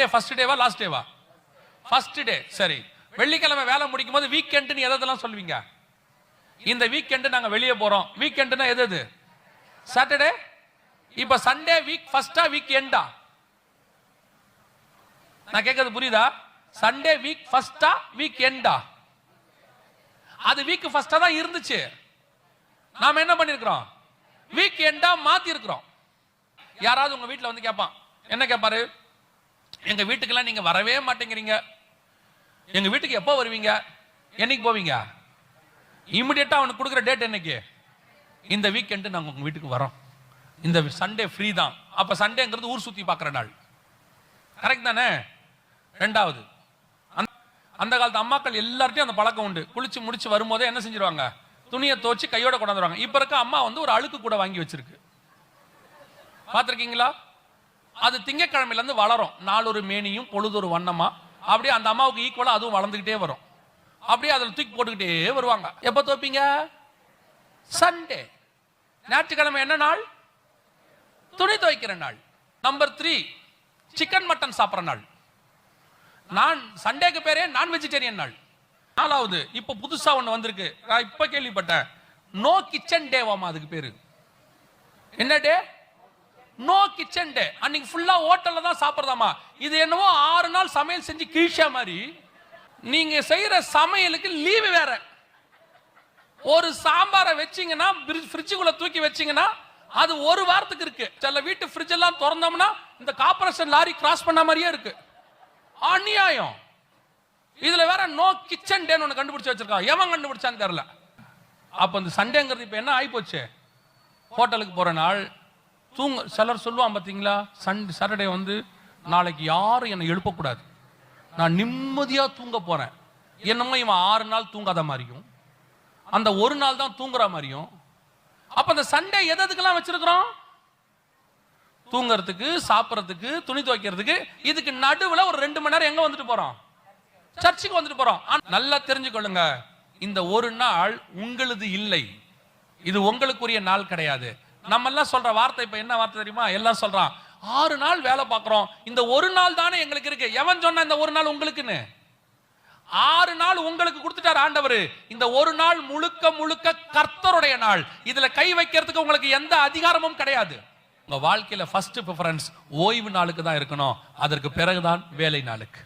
Sunday first டேவா last டேவா first day சரி. வெள்ளிக்கிழமை வேலை முடிக்கும் போது வீக்கெண்டுன்னு எதெல்லாம் சொல்லுவீங்க? இந்த வீக்கெண்டு நாங்கள் வெளியே போகிறோம் வீக்கெண்டுனா எது எது சாட்டர்டே இப்போ சண்டே வீக் ஃபர்ஸ்டா வீக் எண்டா நான் கேட்கறது புரியுதா? சண்டே வீக் ஃபர்ஸ்டா வீக் எண்டா அது வீக் ஃபர்ஸ்டா தான் இருந்துச்சு. நாம என்ன பண்ணிருக்கிறோம்? வீக் எண்டா மாத்தி இருக்கிறோம் யாராவது உங்க வீட்டில் வந்து கேட்பான் என்ன கேட்பாரு எங்க வீட்டுக்கெல்லாம் நீங்க வரவே மாட்டேங்கிறீங்க. எங்க வீட்டுக்கு எப்போ வருவீங்க? என்னைக்கு போவீங்க? இமிடியட்டா அவனுக்கு கொடுக்குற டேட் என்னைக்கு? இந்த வீக்கெண்டு நாங்க உங்க வீட்டுக்கு வரோம். இந்த சண்டே ஃப்ரீ தான். அப்ப சண்டேங்கிறது ஊர் சுத்தி பார்க்குற நாள். கரெக்ட் தானே? ரெண்டாவது அந்த- அந்த காலத்து அம்மாக்கள் எல்லார்ட்டையும் அந்த பழக்கம் உண்டு. குளிச்சு முடிச்சு வரும்போதே என்ன செஞ்சிருவாங்க? துணியை துவச்சு கையோட கொண்டாந்துருவாங்க இப்ப இருக்க அம்மா வந்து ஒரு அழுக்கு கூட வாங்கி வச்சிருக்கு. பார்த்துருக்கீங்களா? அது திங்கக்கிழமையிலேருந்து வளரும். நாலொரு மேனியும் பொழுதொரு வண்ணமா. அப்படியே அந்த அம்மாவுக்கு ஈக்குவலாக அதுவும் வளர்ந்துக்கிட்டே வரும். அப்படியே அதில் தூக்கி போட்டுக்கிட்டே வருவாங்க. எப்போ துவப்பீங்க? சண்டே ஞாயிற்றுக்கிழமை என்ன நாள்? துணி துவைக்கிற நாள். நம்பர் த்ரீ சிக்கன் மட்டன் சாப்பிட்ற நாள். நான் சண்டேக்கு பேரே நான் வெஜிடேரியன் நாள். நாலாவது இப்போ புதுசாக ஒன்று வந்திருக்கு. நான் இப்போ கேள்விப்பட்டேன். நோ கிச்சன் டேவாமா அதுக்கு பேர். என்ன டே நோ கிச்சன் டே அன்னைக்கு ஃபுல்லா ஹோட்டல்ல தான் சாப்பிட்றதாமா இது என்னவோ ஆறு நாள் சமையல் செஞ்சு கீழ்ச்சா மாதிரி நீங்க செய்யற சமையலுக்கு லீவு வேற. ஒரு சாம்பாரை வச்சீங்கன்னா ஃப்ரிட்ஜுக்குள்ள தூக்கி வச்சிங்கன்னா அது ஒரு வாரத்துக்கு இருக்கு. சில வீட்டு ஃப்ரிட்ஜ் எல்லாம் திறந்தோம்னா இந்த கார்பரேஷன் லாரி கிராஸ் பண்ண மாதிரியே இருக்கு. அநியாயம். இதுல வேற நோ கிச்சன் டேன்னு ஒன்று கண்டுபிடிச்சு வச்சிருக்கான். எவன் கண்டுபிடிச்சான்னு தெரியல. அப்போ இந்த சண்டேங்கிறது இப்போ என்ன ஆயிப்போச்சு? ஹோட்டலுக்கு போற நாள் தூங்க சிலர் சொல்லுவான் பார்த்தீங்களா சண்டே சாட்டர்டே வந்து நாளைக்கு யாரும் என்னை எழுப்பக்கூடாது. நான் நிம்மதியாக தூங்க போகிறேன் என்னமோ இவன் ஆறு நாள் தூங்காத மாதிரியும் அந்த ஒரு நாள் தான் தூங்குற மாதிரியும். அப்போ அந்த சண்டே எது எதுக்கெல்லாம் வச்சிருக்கிறோம்? தூங்குறதுக்கு சாப்பிட்றதுக்கு துணி துவைக்கிறதுக்கு இதுக்கு நடுவில் ஒரு ரெண்டு மணி நேரம் எங்கே வந்துட்டு போகிறோம் சர்ச்சுக்கு வந்துட்டு போகிறோம் நல்லா தெரிஞ்சுக்கொள்ளுங்க இந்த ஒரு நாள் உங்களது இல்லை. இது உங்களுக்குரிய நாள் கிடையாது. நம்ம எல்லாம் சொல்ற வார்த்தை இப்ப என்ன வார்த்தை தெரியுமா? எல்லாம் சொல்றான் ஆறு நாள் வேலை பார்க்குறோம். இந்த ஒரு நாள் தானே எங்களுக்கு இருக்கு. எவன் சொன்ன இந்த ஒரு நாள் உங்களுக்குன்னு? ஆறு நாள் உங்களுக்கு கொடுத்துட்டார் ஆண்டவர். இந்த ஒரு நாள் முழுக்க முழுக்க கர்த்தருடைய நாள். இதுல கை வைக்கிறதுக்கு உங்களுக்கு எந்த அதிகாரமும் கிடையாது. உங்க வாழ்க்கையில ஃபர்ஸ்ட் ப்ரிஃபரன்ஸ் ஓய்வு நாளுக்கு தான் இருக்கணும். அதற்கு பிறகுதான் வேலை நாளுக்கு.